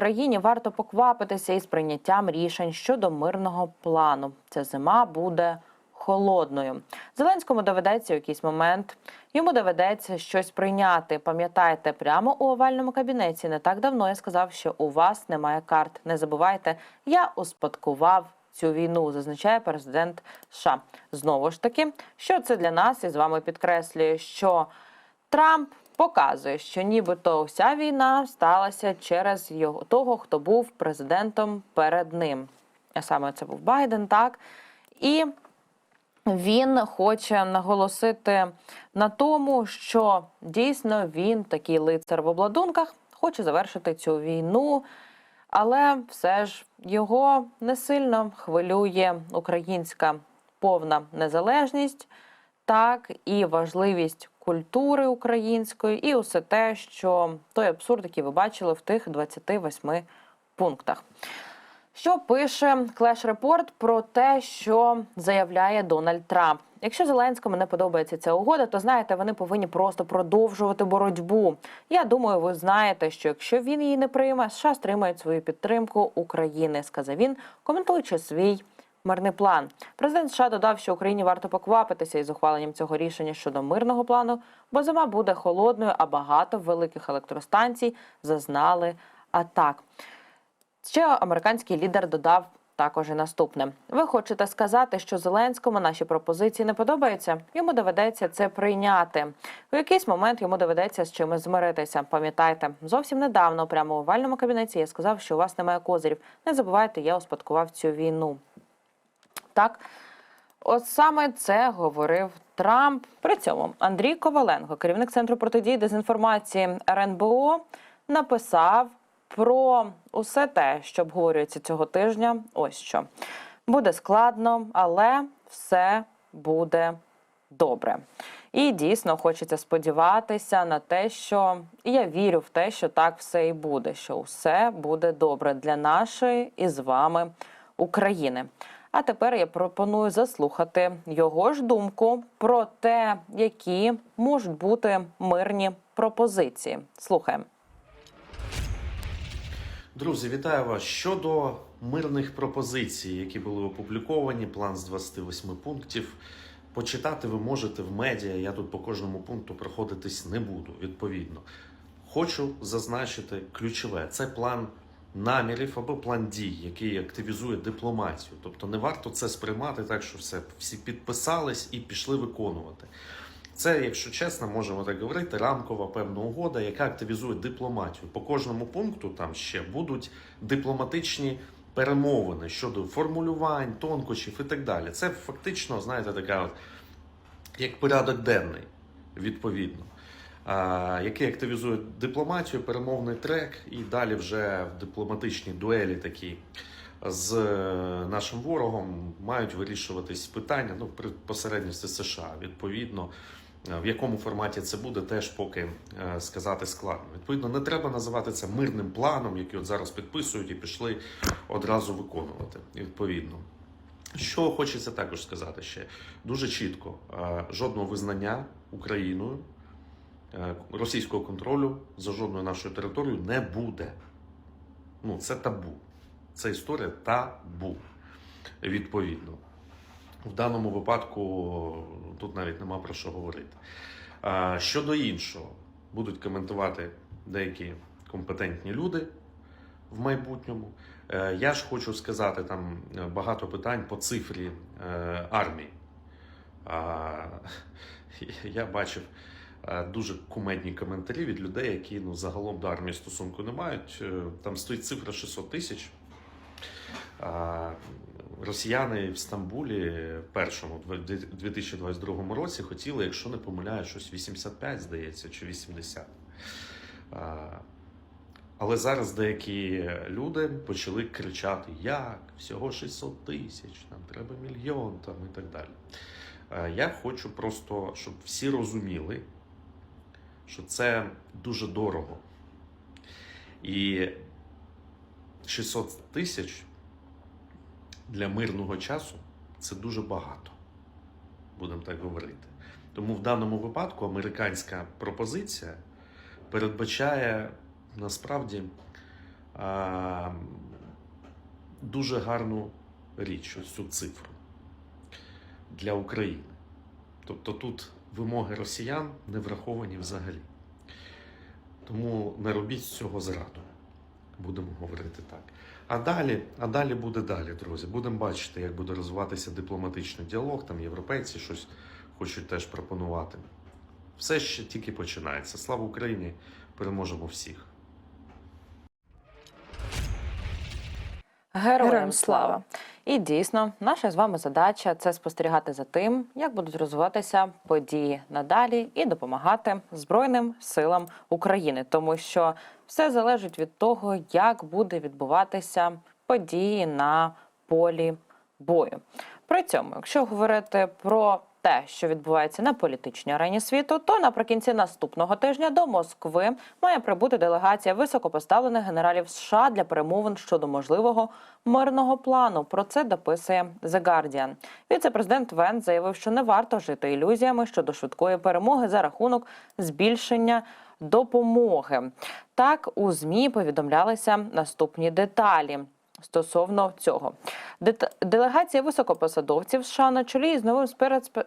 Україні варто поквапитися із прийняттям рішень щодо мирного плану. Ця зима буде холодною. Зеленському доведеться якийсь момент. Йому доведеться щось прийняти. Пам'ятайте, прямо у овальному кабінеті не так давно я сказав, що у вас немає карт. Не забувайте, я успадкував цю війну, зазначає президент США. Знову ж таки, що це для нас і з вами підкреслює, що Трамп показує, що нібито вся війна сталася через його того, хто був президентом перед ним. А саме це був Байден, так і він хоче наголосити на тому, що дійсно він такий лицар в обладунках, хоче завершити цю війну, але все ж його не сильно хвилює українська повна незалежність, так і важливість культури української, і усе те, що той абсурд, який ви бачили в тих 28 пунктах. Що пише Клеш Репорт про те, що заявляє Дональд Трамп? Якщо Зеленському не подобається ця угода, то знаєте, вони повинні просто продовжувати боротьбу. Я думаю, ви знаєте, що якщо він її не прийме, США стримають свою підтримку України, сказав він, коментуючи свій мирний план. Президент США додав, що Україні варто поквапитися із ухваленням цього рішення щодо мирного плану, бо зима буде холодною, а багато великих електростанцій зазнали атак. Ще американський лідер додав також і наступне: ви хочете сказати, що Зеленському наші пропозиції не подобаються? Йому доведеться це прийняти. У якийсь момент йому доведеться з чимось змиритися. Пам'ятайте, зовсім недавно, прямо у овальному кабінеті, я сказав, що у вас немає козирів. Не забувайте, я успадкував цю війну. Так, от саме це говорив Трамп. При цьому Андрій Коваленко, керівник центру протидії дезінформації РНБО, написав про усе те, що обговорюється цього тижня. Ось що буде складно, але все буде добре. І дійсно хочеться сподіватися на те, що і я вірю в те, що так все і буде, що все буде добре для нашої і з вами України. А тепер я пропоную заслухати його ж думку про те, які можуть бути мирні пропозиції. Слухаємо. Друзі, вітаю вас щодо мирних пропозицій, які були опубліковані. План з 28 пунктів. Почитати ви можете в медіа. Я тут по кожному пункту проходитись не буду. Відповідно, хочу зазначити ключове: це план намірів або план дій, який активізує дипломатію. Тобто не варто це сприймати так, що все всі підписались і пішли виконувати. Це, якщо чесно, можемо так говорити, рамкова певна угода, яка активізує дипломатію. По кожному пункту там ще будуть дипломатичні перемовини щодо формулювань, тонкощів і так далі. Це фактично, знаєте, така от як порядок денний, відповідно, який активізує дипломатію, перемовний трек, і далі вже в дипломатичній дуелі такі з е, нашим ворогом мають вирішуватись питання ну, при посередності США. Відповідно, е, в якому форматі це буде, теж поки е, сказати складно. Відповідно, не треба називати це мирним планом, який от зараз підписують і пішли одразу виконувати. Відповідно. Що хочеться також сказати ще дуже чітко: жодного визнання Україною російського контролю за жодною нашою територією не буде. Ну, це табу. Це історія табу. Відповідно. В даному випадку тут навіть нема про що говорити. Щодо іншого, будуть коментувати деякі компетентні люди в майбутньому. Е, Я ж хочу сказати там е, багато питань по цифрі е, армії. Я бачив е, дуже кумедні коментарі від людей, які ну, загалом до армії стосунку не мають. Е, Там стоїть цифра 600 тисяч. Росіяни в Стамбулі першому в 2022 році хотіли, якщо не помиляю, щось 85, здається, чи 80. Але зараз деякі люди почали кричати: як? Всього 600 тисяч, нам треба мільйон там і так далі. Я хочу просто, щоб всі розуміли, що це дуже дорого. І 600 тисяч для мирного часу це дуже багато, будемо так говорити. Тому в даному випадку американська пропозиція передбачає насправді е, дуже гарну річ, ось цю цифру для України. Тобто тут вимоги росіян не враховані взагалі. Тому не робіть з цього зраду. Будемо говорити так. А далі, а далі буде далі, друзі. Будемо бачити, як буде розвиватися дипломатичний діалог. Там європейці щось хочуть теж пропонувати. Все ще тільки починається. Слава Україні! Переможемо всіх! Героям, Героям слава! І дійсно, наша з вами задача це спостерігати за тим, як будуть розвиватися події надалі, і допомагати Збройним силам України, тому що все залежить від того, як буде відбуватися події на полі бою. При цьому, якщо говорити про те, що відбувається на політичній арені світу, то наприкінці наступного тижня до Москви має прибути делегація високопоставлених генералів США для перемовин щодо можливого мирного плану. Про це дописує The Guardian. Віце-президент Вен заявив, що не варто жити ілюзіями щодо швидкої перемоги за рахунок збільшення допомоги. Так у змі повідомлялися наступні деталі. Стосовно цього, делегація високопосадовців США на чолі з новим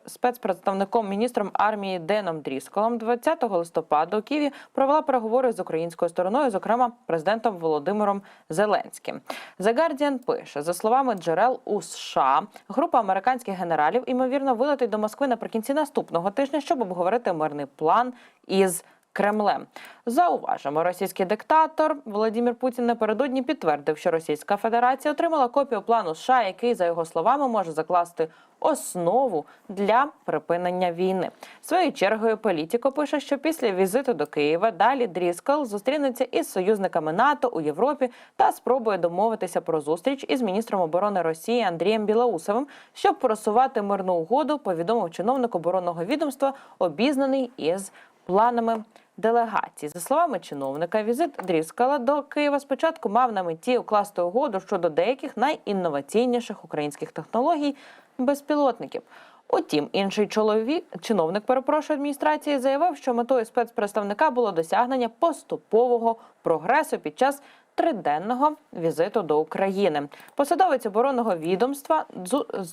спецпредставником міністром армії Деном Дрісколом 20 листопада у Києві провела переговори з українською стороною, зокрема президентом Володимиром Зеленським. The Guardian пише за словами джерел у США, група американських генералів імовірно вилетить до Москви наприкінці наступного тижня, щоб обговорити мирний план із Кремлем. Зауважимо, російський диктатор Володимир Путін напередодні підтвердив, що Російська Федерація отримала копію плану США, який, за його словами, може закласти основу для припинення війни. Своєю чергою політико пише, що після візиту до Києва далі Дріскал зустрінеться із союзниками НАТО у Європі та спробує домовитися про зустріч із міністром оборони Росії Андрієм Білоусовим, щоб просувати мирну угоду. Повідомив чиновник оборонного відомства, обізнаний із планами делегації. За словами чиновника, візит Дріскала до Києва спочатку мав на меті укласти угоду щодо деяких найінноваційніших українських технологій безпілотників. Утім, інший чоловік, чиновник перепрошую адміністрації, заявив, що метою спецпредставника було досягнення поступового прогресу під час триденного візиту до України. Посадовець оборонного відомства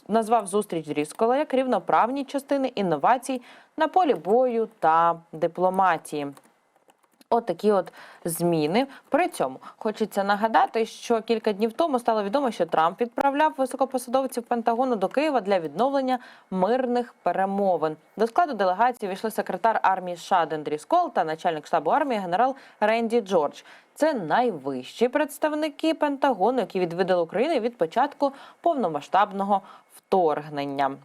назвав зустріч Дріскола як рівноправні частини інновацій на полі бою та дипломатії. От такі от зміни. При цьому хочеться нагадати, що кілька днів тому стало відомо, що Трамп відправляв високопосадовців Пентагону до Києва для відновлення мирних перемовин. До складу делегації війшли секретар армії США Ден Дріскол та начальник штабу армії генерал Ренді Джордж. Це найвищі представники Пентагону, які відвідали Україну від початку повномасштабного вторгнення.